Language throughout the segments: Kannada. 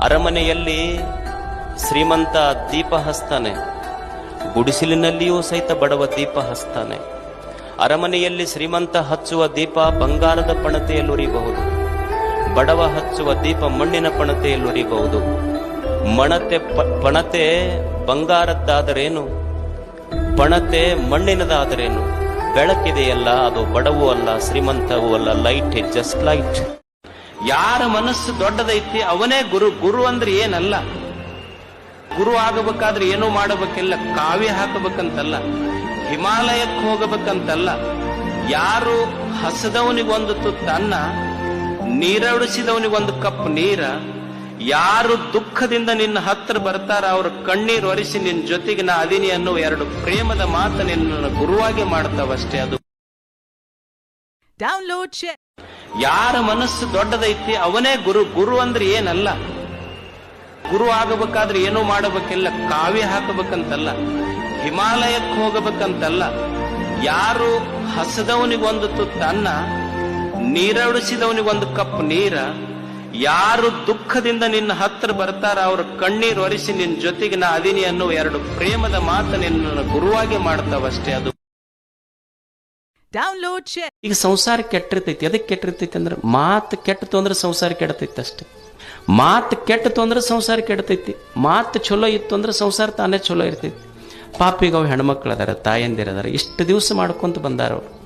ಅರಮನೆಯಲ್ಲಿ ಶ್ರೀಮಂತ ದೀಪ ಹಸ್ತಾನೆ ಗುಡಿಸಿಲಿನಲ್ಲಿಯೂ ಸಹಿತ ಬಡವ ದೀಪ ಹಸ್ತಾನೆ ಅರಮನೆಯಲ್ಲಿ ಶ್ರೀಮಂತ ಹಚ್ಚುವ ದೀಪ ಬಂಗಾರದ ಪಣತೆಯಲ್ಲಿ ಉರಿಬಹುದು ಬಡವ ಹಚ್ಚುವ ದೀಪ ಮಣ್ಣಿನ ಪಣತೆಯಲ್ಲಿ ಉರಿಬಹುದು ಮಣತೆ ಪಣತೆ ಬಂಗಾರದ್ದಾದರೇನು? ಪಣತೆ ಮಣ್ಣಿನದಾದರೇನು? ಬೆಳಕಿದೆಯಲ್ಲ, ಅದು ಬಡವೂ ಅಲ್ಲ, ಶ್ರೀಮಂತವೂ ಅಲ್ಲ, ಲೈಟ್, ಜಸ್ಟ್ ಲೈಟ್. ಯಾರ ಮನಸ್ಸು ದೊಡ್ಡದೈತಿ ಅವನೇ ಗುರು. ಗುರು ಅಂದ್ರೆ ಏನಲ್ಲ. ಗುರು ಆಗಬೇಕಾದ್ರೆ ಏನೂ ಮಾಡಬೇಕಿಲ್ಲ. ಕಾವ್ಯ ಹಾಕಬೇಕಂತಲ್ಲ. ಹಿಮಾಲಯಕ್ಕೆ ಹೋಗಬೇಕಂತಲ್ಲ. ಯಾರು ಹಸದವನಿಗೊಂದು ತುತ್ತನ್ನ ನೀರಡಿಸಿದವನಿಗೊಂದು ಕಪ್ ನೀರ, ಯಾರು ದುಃಖದಿಂದ ನಿನ್ನ ಹತ್ರ ಬರ್ತಾರ, ಅವ್ರ ಕಣ್ಣೀರು ಒರೆಸಿ ನಿನ್ನ ಜೊತೆಗೆ ನಾ ಅದೀನಿ ಅನ್ನೋ ಎರಡು ಪ್ರೇಮದ ಮಾತು ನಿನ್ನ ಗುರುವಾಗಿ ಮಾಡ್ತಾವಷ್ಟೇ ಅದು. ಡೌನ್ಲೋಡ್. ಯಾರ ಮನಸ್ಸು ದೊಡ್ಡದೈತಿ ಅವನೇ ಗುರು. ಗುರು ಅಂದ್ರೆ ಏನಲ್ಲ. ಗುರು ಆಗಬೇಕಾದ್ರೆ ಏನೂ ಮಾಡಬೇಕಿಲ್ಲ. ಕಾವ್ಯ ಹಾಕಬೇಕಂತಲ್ಲ. ಹಿಮಾಲಯಕ್ಕೆ ಹೋಗಬೇಕಂತಲ್ಲ. ಯಾರು ಹಸದವನಿಗೊಂದು ತುತ್ತನ್ನ ನೀರಡಿಸಿದವನಿಗೊಂದು ಕಪ್ ನೀರ, ಯಾರು ದುಃಖದಿಂದ ನಿನ್ನ ಹತ್ರ ಬರ್ತಾರ ಅವ್ರ ಕಣ್ಣೀರು ಒರೆಸಿ ನಿನ್ನ ಜೊತೆಗೆ ನಾ ಅದೀನಿ ಅನ್ನೋ ಎರಡು ಪ್ರೇಮದ ಮಾತು ನಿನ್ನನ್ನು ಗುರುವಾಗಿ ಮಾಡ್ತಾವಷ್ಟೇ ಅದು. Download ಶೇರ್ ಈಗ ಸಂಸಾರ ಕೆಟ್ಟಿರ್ತೈತಿ. ಅದಕ್ಕೆ ಕೆಟ್ಟಿರ್ತೈತಿ ಅಂದ್ರೆ ಮಾತು ಕೆಟ್ಟತು ಅಂದ್ರೆ ಸಂಸಾರ ಕೆಡತೈತಿ ಅಷ್ಟೆ. ಮಾತು ಕೆಟ್ಟತು ಅಂದ್ರೆ ಸಂಸಾರ ಕೆಡತೈತಿ. ಮಾತು ಚಲೋ ಇತ್ತು ಅಂದ್ರೆ ಸಂಸಾರ ತಾನೇ ಚಲೋ ಇರ್ತೈತಿ. ಪಾಪಿಗೆ ಅವು ಹೆಣ್ಮಕ್ಳು ಅದಾರ, ತಾಯಂದಿರ ಅದಾರ. ಇಷ್ಟು ದಿವಸ ಮಾಡ್ಕೊಂತ ಬಂದಾರ ಅವ್ರು.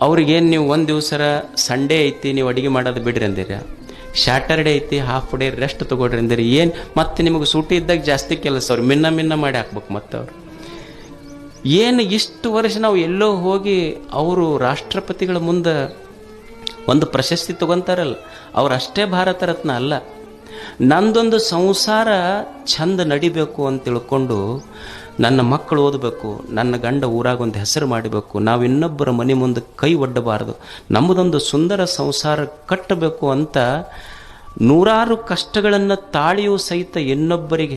ಅವ್ರಿಗೇನು ನೀವು ಒಂದು ದಿವಸರ ಸಂಡೇ ಐತಿ, ನೀವು ಅಡುಗೆ ಮಾಡೋದು ಬಿಡ್ರಿ ಅಂದಿರ. ಸ್ಯಾಟರ್ಡೇ ಐತಿ ಹಾಫ್ ಡೇ ರೆಸ್ಟ್ ತೊಗೊಡ್ರಿ ಅಂದಿರಿ. ಏನು ಮತ್ತೆ ನಿಮಗೆ ಸೂಟಿ ಇದ್ದಾಗ ಜಾಸ್ತಿ ಕೆಲಸ ಅವ್ರು. ಮಿನ್ನ ಮಿನ್ನ ಮಾಡಿ ಹಾಕ್ಬೇಕು ಮತ್ತೆ ಅವ್ರು ಏನು ಇಷ್ಟು ವರ್ಷ ನಾವು ಎಲ್ಲೋ ಹೋಗಿ ಅವರು ರಾಷ್ಟ್ರಪತಿಗಳ ಮುಂದೆ ಒಂದು ಪ್ರಶಸ್ತಿ ತಗೊಂತಾರಲ್ಲ ಅವರಷ್ಟೇ ಭಾರತ ರತ್ನ ಅಲ್ಲ. ನಂದೊಂದು ಸಂಸಾರ ಚಂದ ನಡಿಬೇಕು ಅಂತ ತಿಳ್ಕೊಂಡು ನನ್ನ ಮಕ್ಕಳು ಓದಬೇಕು, ನನ್ನ ಗಂಡ ಊರಾಗ ಒಂದು ಹೆಸರು ಮಾಡಬೇಕು, ನಾವು ಇನ್ನೊಬ್ಬರ ಮನೆ ಮುಂದೆ ಕೈ ಒಡ್ಡಬಾರದು, ನಮ್ಮದೊಂದು ಸುಂದರ ಸಂಸಾರ ಕಟ್ಟಬೇಕು ಅಂತ ನೂರಾರು ಕಷ್ಟಗಳನ್ನು ತಾಳಿಯೂ ಸಹಿತ ಇನ್ನೊಬ್ಬರಿಗೆ